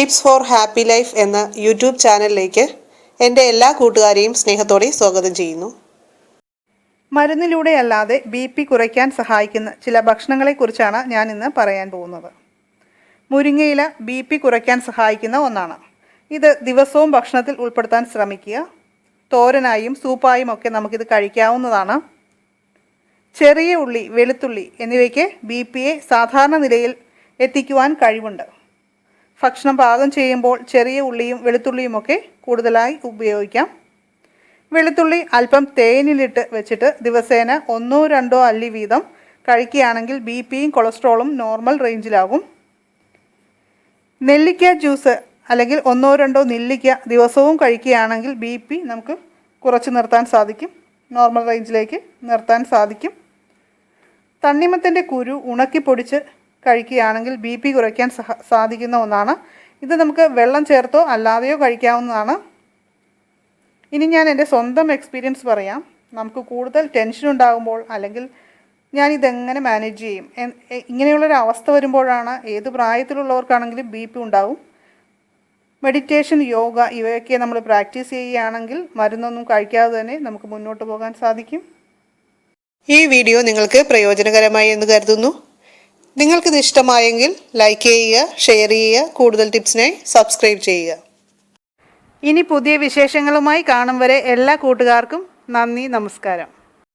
Tips for happy life എന്ന YouTube ചാനലിലേക്ക് എന്റെ എല്ലാ കൂട്ടുകാരെയും സ്നേഹത്തോടെ സ്വാഗതം ചെയ്യുന്നു. മരുന്നിലൂടെ അല്ലാതെ ബി പി കുറയ്ക്കാൻ സഹായിക്കുന്ന ചില ഭക്ഷണങ്ങളെക്കുറിച്ചാണ് ഞാൻ ഇന്ന് പറയാൻ പോകുന്നത്. മുരിങ്ങയില ബി പി കുറയ്ക്കാൻ സഹായിക്കുന്ന ഒന്നാണ്. ഇത് ദിവസവും ഭക്ഷണത്തിൽ ഉൾപ്പെടുത്താൻ ശ്രമിക്കുക. തോരനായും സൂപ്പായും ഒക്കെ നമുക്കിത് കഴിക്കാവുന്നതാണ്. ചെറിയ ഉള്ളി വെളുത്തുള്ളി എന്നിവയ്ക്ക് ബി പിയെ സാധാരണ നിലയിൽ എത്തിക്കുവാൻ കഴിവുണ്ട്. ഭക്ഷണം പാകം ചെയ്യുമ്പോൾ ചെറിയ ഉള്ളിയും വെളുത്തുള്ളിയും ഒക്കെ കൂടുതലായി ഉപയോഗിക്കാം. വെളുത്തുള്ളി അല്പം തേനിലിട്ട് വെച്ചിട്ട് ദിവസേന ഒന്നോ രണ്ടോ അല്ലി വീതം കഴിക്കുകയാണെങ്കിൽ ബി പിയും കൊളസ്ട്രോളും നോർമൽ റേഞ്ചിലാകും. നെല്ലിക്ക ജ്യൂസ് അല്ലെങ്കിൽ ഒന്നോ രണ്ടോ നെല്ലിക്ക ദിവസവും കഴിക്കുകയാണെങ്കിൽ ബി പി നമുക്ക് കുറച്ച് നിർത്താൻ സാധിക്കും. നോർമൽ റേഞ്ചിലേക്ക് നിർത്താൻ സാധിക്കും. തണ്ണിമത്തിന്റെ കുരു ഉണക്കി പൊടിച്ച് കഴിക്കുകയാണെങ്കിൽ ബി പി കുറയ്ക്കാൻ സാധിക്കുന്ന ഒന്നാണ്. ഇത് നമുക്ക് വെള്ളം ചേർത്തോ അല്ലാതെയോ കഴിക്കാവുന്നതാണ്. ഇനി ഞാൻ എന്റെ സ്വന്തം എക്സ്പീരിയൻസ് പറയാം. നമുക്ക് കൂടുതൽ ടെൻഷൻ ഉണ്ടാകുമ്പോൾ അല്ലെങ്കിൽ ഞാൻ ഇതെങ്ങനെ മാനേജ് ചെയ്യും? ഇങ്ങനെയുള്ളൊരു അവസ്ഥ വരുമ്പോഴാണ് ഏത് പ്രായത്തിലുള്ളവർക്കാണെങ്കിലും ബി പി ഉണ്ടാവും. മെഡിറ്റേഷൻ യോഗ ഇവയൊക്കെ നമ്മൾ പ്രാക്ടീസ് ചെയ്യുകയാണെങ്കിൽ മരുന്നൊന്നും കഴിക്കാതെ തന്നെ നമുക്ക് മുന്നോട്ട് പോകാൻ സാധിക്കും. ഈ വീഡിയോ നിങ്ങൾക്ക് പ്രയോജനകരമായി എന്ന് കരുതുന്നു. നിങ്ങൾക്കിത് ഇഷ്ടമായെങ്കിൽ ലൈക്ക് ചെയ്യുക ഷെയർ ചെയ്യുക കൂടുതൽ ടിപ്സിനായി സബ്സ്ക്രൈബ് ചെയ്യുക. ഇനി പുതിയ വിശേഷങ്ങളുമായി കാണും വരെ എല്ലാ കൂട്ടുകാർക്കും നന്ദി നമസ്കാരം.